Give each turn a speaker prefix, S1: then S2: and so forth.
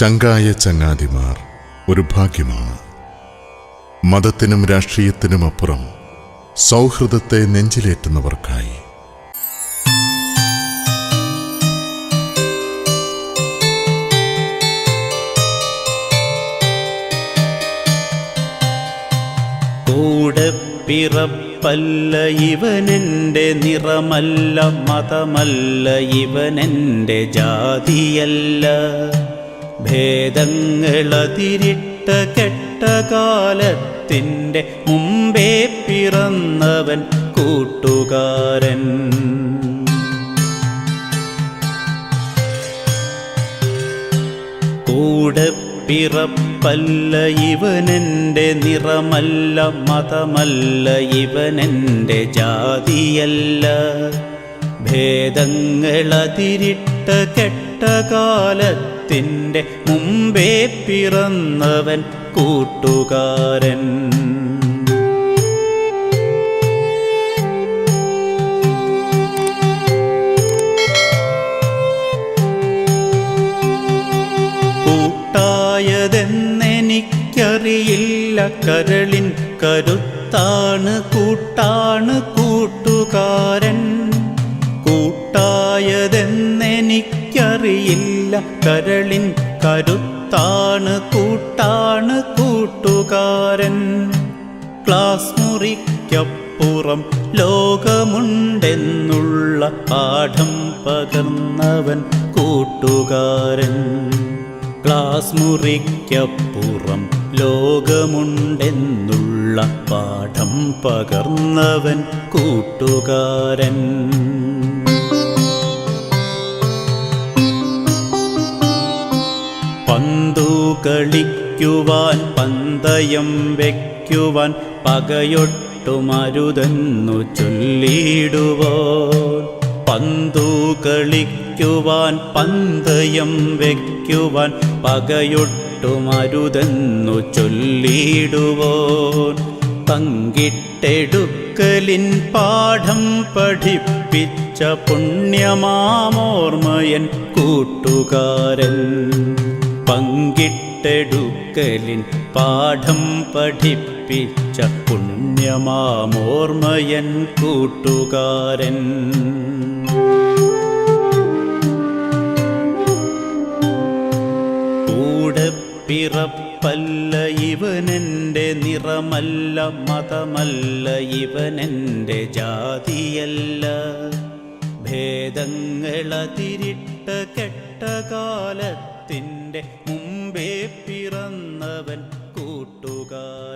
S1: ചങ്കായ ചങ്ങാതിമാർ ഒരു ഭാഗ്യമാണ്. മതത്തിനും രാഷ്ട്രീയത്തിനും അപ്പുറം സൗഹൃദത്തെ നെഞ്ചിലേറ്റുന്നവർക്കായി.
S2: പിറപ്പല്ല ഇവനെന്റെ നിറമല്ല മതമല്ല ഇവനെന്റെ ജാതിയല്ല. ഭേദങ്ങളതിരിട്ട കെട്ട കാലത്തിന്റെ മുമ്പേ പിറന്നവൻ കൂട്ടുകാരൻ. കൂടെ പിറപ്പല്ല ഇവനെന്റെ നിറമല്ല മതമല്ല ഇവനെന്റെ ജാതിയല്ല. ഭേദങ്ങളതിരിട്ട കെട്ട കാലത്തിന്റെ മുമ്പേ പിറന്നവൻ കൂട്ടുകാരൻ. കൂട്ടായതെന്നെനിക്കറിയില്ല കരളിൻ കരുത്താണ് കൂട്ടാണ് കൂട്ടുകാരൻ. കരളിൻ കരുത്താണ് കൂട്ടാണ് കൂട്ടുകാരൻ. ക്ലാസ് മുറിക്കപ്പുറം ലോകമുണ്ടെന്നുള്ള പാഠം പകർന്നവൻ കൂട്ടുകാരൻ. ക്ലാസ് മുറിക്കപ്പുറം ലോകമുണ്ടെന്നുള്ള പാഠം പകർന്നവൻ കൂട്ടുകാരൻ. പന്തു കളിക്കുവാൻ പന്തയം വയ്ക്കുവാൻ പകയൊട്ടുമരുതെന്നു ചൊല്ലിയിടുവോ പന്തു കളിക്കുവാൻ പന്തയം വയ്ക്കുവാൻ പകയൊട്ടുമരുതെന്നു ചൊല്ലിയിടുവോ പങ്കിട്ടെടുക്കലിൻ പാഠം പഠിപ്പിച്ച പുണ്യമാമോർമയൻ കൂട്ടുകാരൻ. പങ്കിട്ടെടുക്കലിൻ പാഠം പഠിപ്പിച്ച പുണ്യമാമോർമയൻ കൂട്ടുകാരൻ. കൂടെ പിറപ്പല്ല ഇവനെന്റെ നിറമല്ല മതമല്ല ഇവനെന്റെ ജാതിയല്ല. ഭേദങ്ങളതിരിട്ട കെട്ട കാലത്തിന്റെ മുമ്പേ പിറന്നവൻ കൂട്ടുകാരൻ